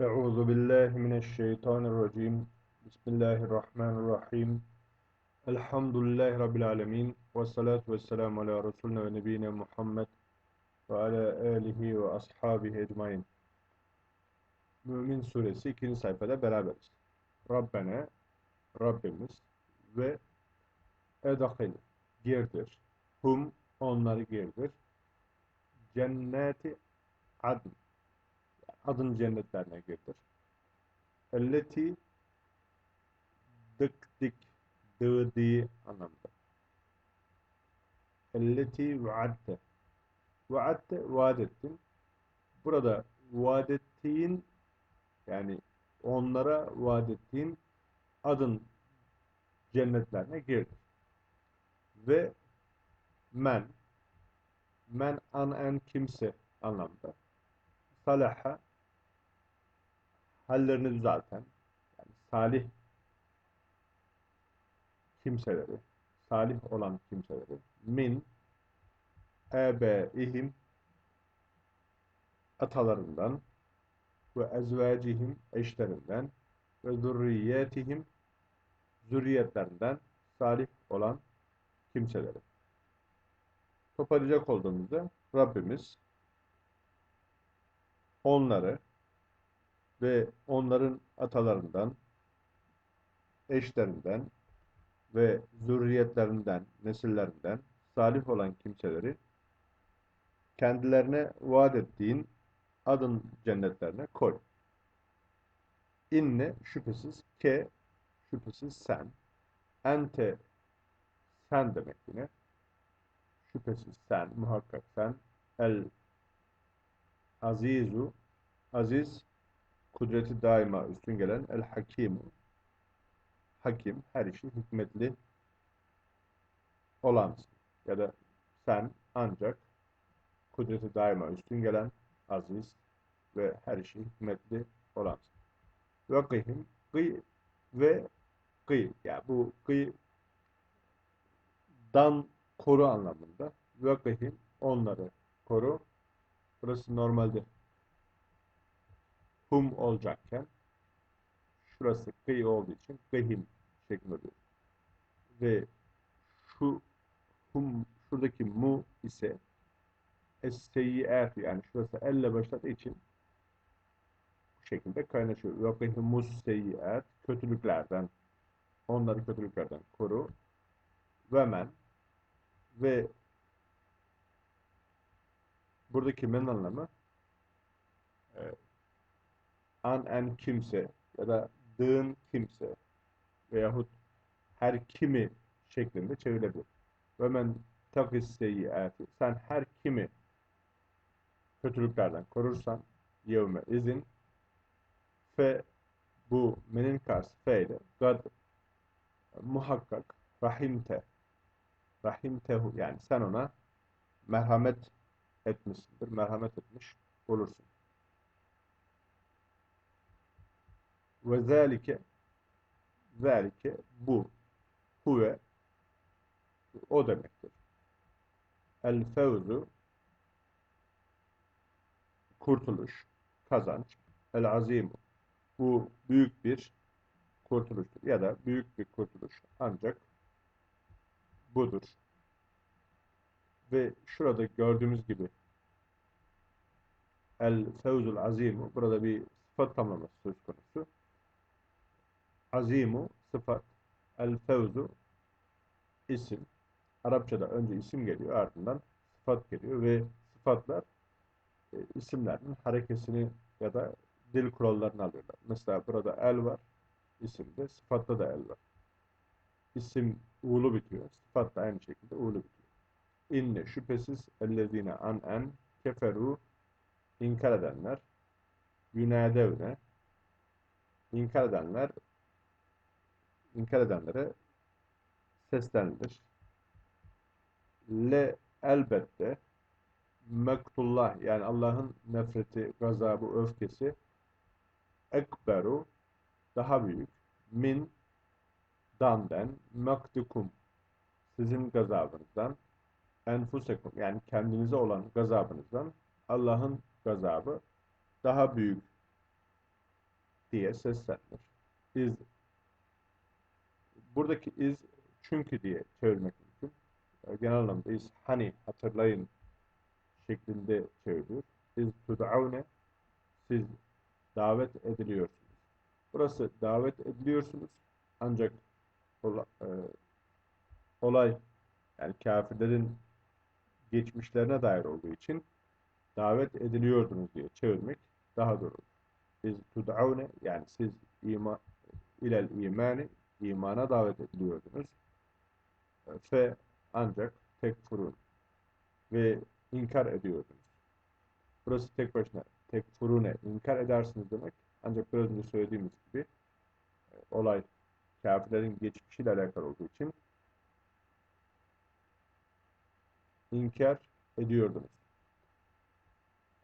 Euzu billahi mineşşeytanirracim. Bismillahirrahmanirrahim. Elhamdülillahi rabbil alamin. Ves salatu vesselamu ala resulina ve nebiyina Muhammed ve ala alihi ve ashabihi ecmaîn. Mümin suresi 2. sayfada beraberiz. Rabbena Rabbimiz ve edahil girdir. Hum onları girdir. Cenneti adn adın cennetlerine girdir. Elleti dık dik dığı anlamda. Elleti vaadte vaadte vaad ettin. Burada vaad ettiğin yani onlara vaad ettiğin adın cennetlerine girdir. Ve men men an en kimse anlamda. Salaha hallerini düzelten, yani salih kimseleri, salih olan kimseleri min ebeihim atalarından ve ezvacihim eşlerinden ve zürriyetihim zürriyetlerinden salih olan kimseleri. Toparlayacak olduğumuzda Rabbimiz onları ve onların atalarından, eşlerinden ve zürriyetlerinden, nesillerinden salih olan kimseleri kendilerine vaat ettiğin adın cennetlerine koy. İnne şüphesiz ke şüphesiz sen ente sen demek yine şüphesiz sen muhakkak sen el azizu aziz kudreti daima üstün gelen el hakim hakim her işi hikmetli olansın. Ya da sen ancak kudreti daima üstün gelen aziz ve her işi hikmetli olansın. Ve kıyhim kıy ve kıy yani bu kıy dan koru anlamında ve kıyhim onları koru. Burası normalde hum olacakken şurası kıy olduğu için kıyhim şeklinde oluyor. Ve şu hum şuradaki mu ise es-seyyiat yani şurası elle başladığı için bu şekilde kaynaşıyor. Ve kıyhimus seyyiat kötülüklerden onları kötülüklerden koru. Ve men ve buradaki men anlamı e, an en kimse ya da dığın kimse veyahut her kimi şeklinde çevrilebilir. Ve men takis seyyiati sen her kimi kötülüklerden korursan yevme izin fe bu menin karşı fe ile gad muhakkak rahimte rahimtehu yani sen ona merhamet etmişsindir, merhamet etmiş olursun. Ve zâlike zâlike bu huve o demektir. El fevzu kurtuluş, kazanç. El azimu bu büyük bir kurtuluştur ya da büyük bir kurtuluş ancak budur. Ve şurada gördüğümüz gibi el fevzul azimu burada bir sıfat tamlaması söz konusu azimu sıfat, el fevzu isim. Arapçada önce isim geliyor ardından sıfat geliyor ve sıfatlar e, isimlerin harekesini ya da dil kurallarını alıyorlar. Mesela burada el var isimde, sıfatta da el var. İsim uğulu bitiyor, sıfat da aynı şekilde uğulu bitiyor. İnne şüphesiz ellezine an en keferu inkar edenler yünedevne inkar edenler inkar edenlere seslenilir. Le elbette mektullah yani Allah'ın nefreti, gazabı, öfkesi ekberu daha büyük min danden mektikum sizin gazabınızdan enfusekum yani kendinize olan gazabınızdan Allah'ın gazabı daha büyük diye seslenir. Iz buradaki iz çünkü diye çevirmek mümkün. E, Genel anlamda iz hani hatırlayın şeklinde çeviriyor. İz tud'avne siz davet ediliyorsunuz. Burası davet ediliyorsunuz ancak e, olay yani kafirlerin geçmişlerine dair olduğu için davet ediliyordunuz diye çevirmek daha doğru. Biz tud'avne yani siz ima, ilel imani imana davet ediliyordunuz. Fe ancak tekfurun ve inkar ediyordunuz. Burası tek başına tekfurune inkar edersiniz demek. Ancak biraz önce söylediğimiz gibi e, olay kafirlerin geçmişiyle alakalı olduğu için inkar ediyordunuz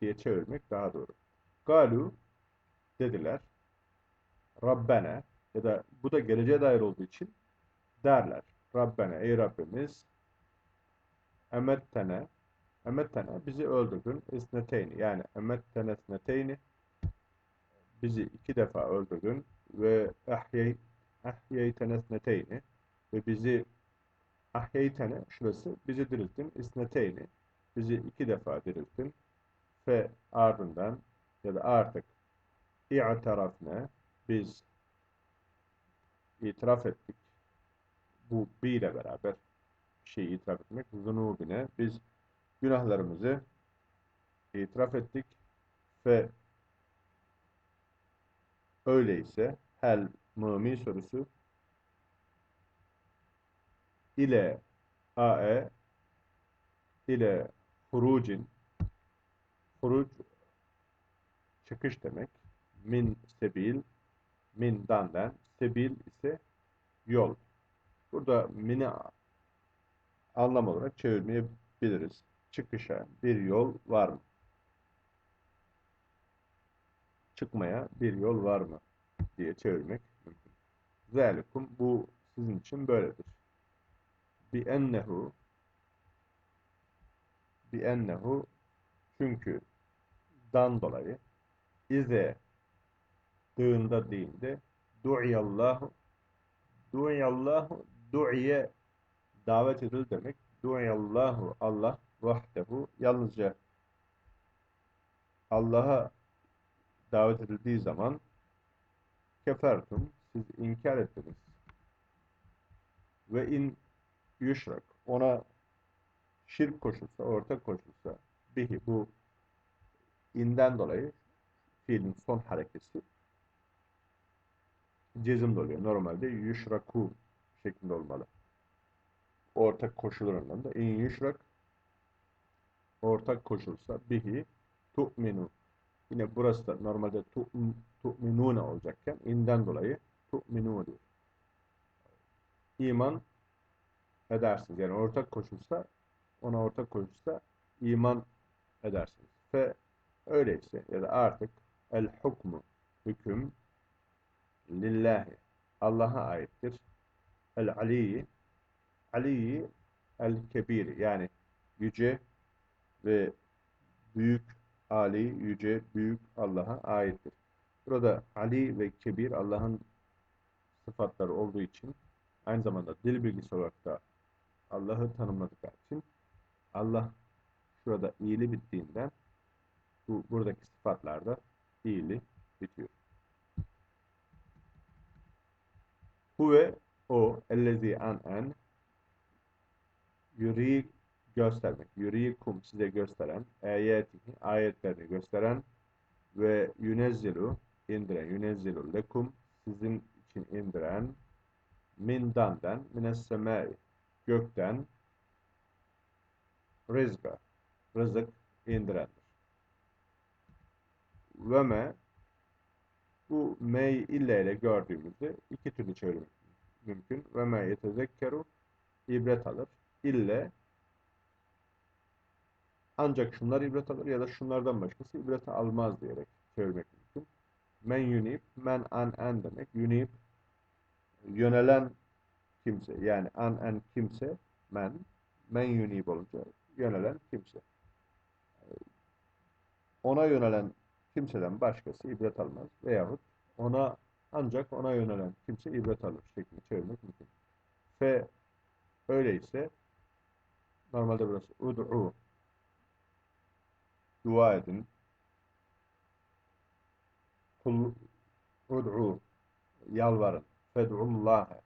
diye çevirmek daha doğru. Galu dediler. Rabbena ya da bu da geleceğe dair olduğu için derler. Rabbena ey Rabbimiz emettene emettene bizi öldürdün isneteyni yani emettene isneteyni bizi iki defa öldürdün ve ahyey ahyeytene isneteyni ve bizi ahyeytene şurası bizi dirilttin isneteyni bizi iki defa dirilttin. Ve ardından ya da artık i'tarafne biz itiraf ettik. Bu bi ile beraber şeyi itiraf etmek. Zunubine biz günahlarımızı itiraf ettik ve öyleyse hel mümin sorusu ile ae ile hurucin huruc çıkış demek min sebil min dandan sebil ise yol. Burada mini anlam olarak çevirmeyebiliriz. Çıkışa bir yol var mı? Çıkmaya bir yol var mı? diye çevirmek mümkün. Zalikum bu sizin için böyledir. Bi ennehu bi ennehu çünkü dan dolayı ize dığında değil de du'iyallahu du'iyallahu du'iye davet edil demek. Du'iyallahu Allah vahdehu yalnızca Allah'a davet edildiği zaman kefertum siz inkar ettiniz. Ve in yüşrak ona şirk koşulsa, ortak koşulsa bihi bu inden dolayı fiilin son harekesi cezim oluyor. Normalde yüşraku şeklinde olmalı. Ortak koşulur anlamında. İn yüşrak ortak koşulsa bihi tu'minu yine burası da normalde tu'm- tu'minune olacakken inden dolayı tu'minu diyor. İman edersiniz. Yani ortak koşulsa ona ortak koşulsa iman edersiniz. Ve öyleyse ya da artık el hukmu hüküm lillahi Allah'a aittir. El aliyi aliyi el kebir yani yüce ve büyük Ali, yüce, büyük Allah'a aittir. Burada Ali ve Kebir Allah'ın sıfatları olduğu için aynı zamanda dil bilgisi olarak da Allah'ı tanımladıkları için Allah şurada iyili bittiğinden bu buradaki sıfatlarda iyili bitiyor. Huve o ellezi an en yuri göstermek. Yurikum size gösteren, ayetihi ayetlerini gösteren ve yunezzilu indiren, yunezzilu lekum sizin için indiren min dandan, mines semai gökten rızka, rızık indirendir. Ve me bu mey ille ile gördüğümüzde iki türlü çevirmek mümkün. Ve me yetezekkeru ibret alır. İlle ancak şunlar ibret alır ya da şunlardan başkası ibret almaz diyerek çevirmek mümkün. Men yunib, men an en demek. Yunib yönelen kimse. Yani an en kimse men. Men yunib olunca yönelen kimse. Ona yönelen kimseden başkası ibret almaz. Veyahut ona ancak ona yönelen kimse ibret alır şeklinde çevirmek mümkün. Fe öyleyse normalde burası ud'u dua edin. Kul ud'u yalvarın. Fed'ullâhe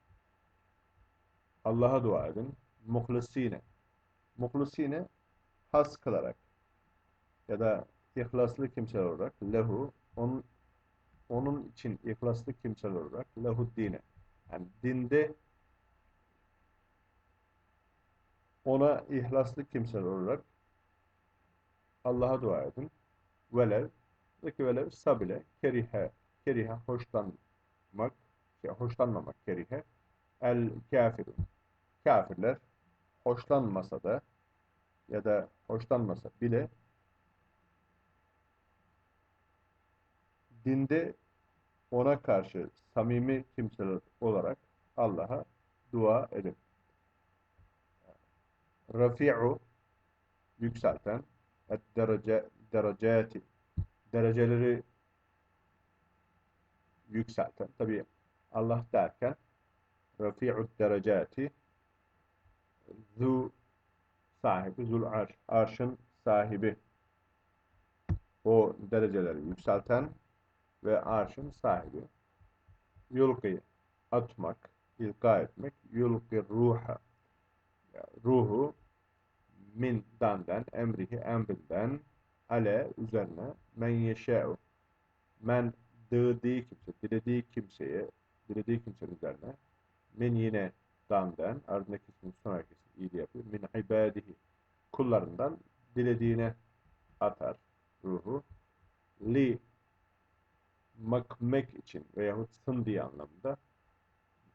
Allah'a dua edin. Muhlisine. Muhlisine has kılarak ya da ihlaslı kimseler olarak lehu onun onun için ihlaslı kimseler olarak lehu dine yani dinde ona ihlaslı kimseler olarak Allah'a dua edin. Velev buradaki velev sabile kerihe kerihe hoşlanmak şey, hoşlanmamak kerihe el kafirun kafirler hoşlanmasa da ya da hoşlanmasa bile dinde ona karşı samimi kimseler olarak Allah'a dua edin. Rafi'u yükselten et derece derecati dereceleri yükselten. Tabi Allah derken Rafi'u derecati zu sahibi zul arş arşın sahibi. O dereceleri yükselten ve arşın sahibi. Yulki atmak, ilka etmek. Yulki ruha ruhu min dandan, emrihi emrinden ale üzerine men yeşe'u men dilediği kimse, dilediği kimseye, dilediği kimsenin üzerine min yine dandan, ardındaki ismin sonraki ismi iyi yapıyor. Min ibadihi kullarından dilediğine atar ruhu. Li makmek için veyahut sın diye anlamda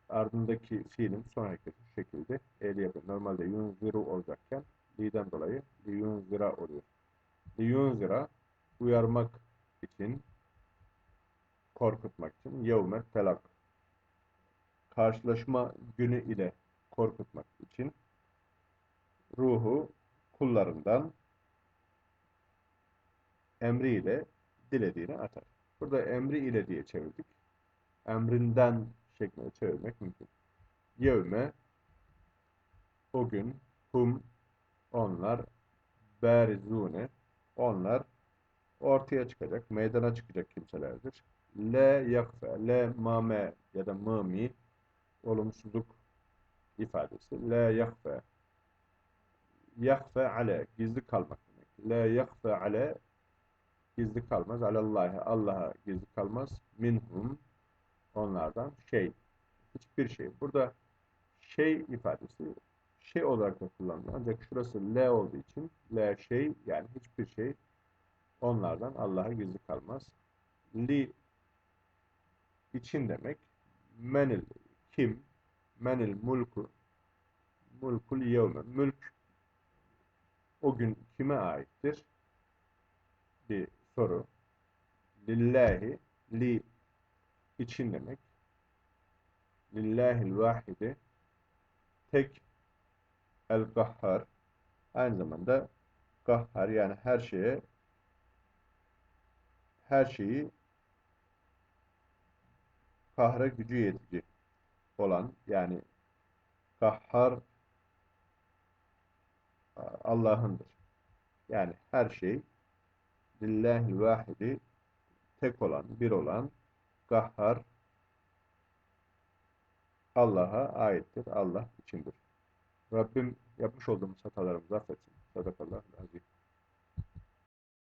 ardındaki fiilin son hareketi şekilde eyle yapıyor. Normalde yunziru olacakken li'den dolayı liyunzira oluyor. Liyunzira uyarmak için korkutmak için yevme telak karşılaşma günü ile korkutmak için ruhu kullarından emriyle dilediğini atar. Burada emri ile diye çevirdik. Emrinden şeklinde çevirmek mümkün. Yevme o gün hum onlar berzune onlar ortaya çıkacak, meydana çıkacak kimselerdir. Le yakfe, le mame ya da mami olumsuzluk ifadesi. Le yakfe yakfe ale gizli kalmak demek. Le yakfe ale gizli kalmaz. Alallahi Allah'a gizli kalmaz. Minhum onlardan şey. Hiçbir şey. Burada şey ifadesi şey olarak da kullanılıyor. Ancak şurası L olduğu için L şey yani hiçbir şey onlardan Allah'a gizli kalmaz. Li için demek menil kim menil mulku mulkul yevme mülk o gün kime aittir? Bir soru. Lillahi li için demek. Lillahil vahidi tek el gahhar aynı zamanda gahhar yani her şeye her şeyi kahre gücü yetici olan yani gahhar Allah'ındır. Yani her şey Lillahi vahidi tek olan, bir olan, gahhar Allah'a aittir. Allah içindir. Rabbim yapmış olduğumuz hatalarımızı affetsin. Sadakallahu azim.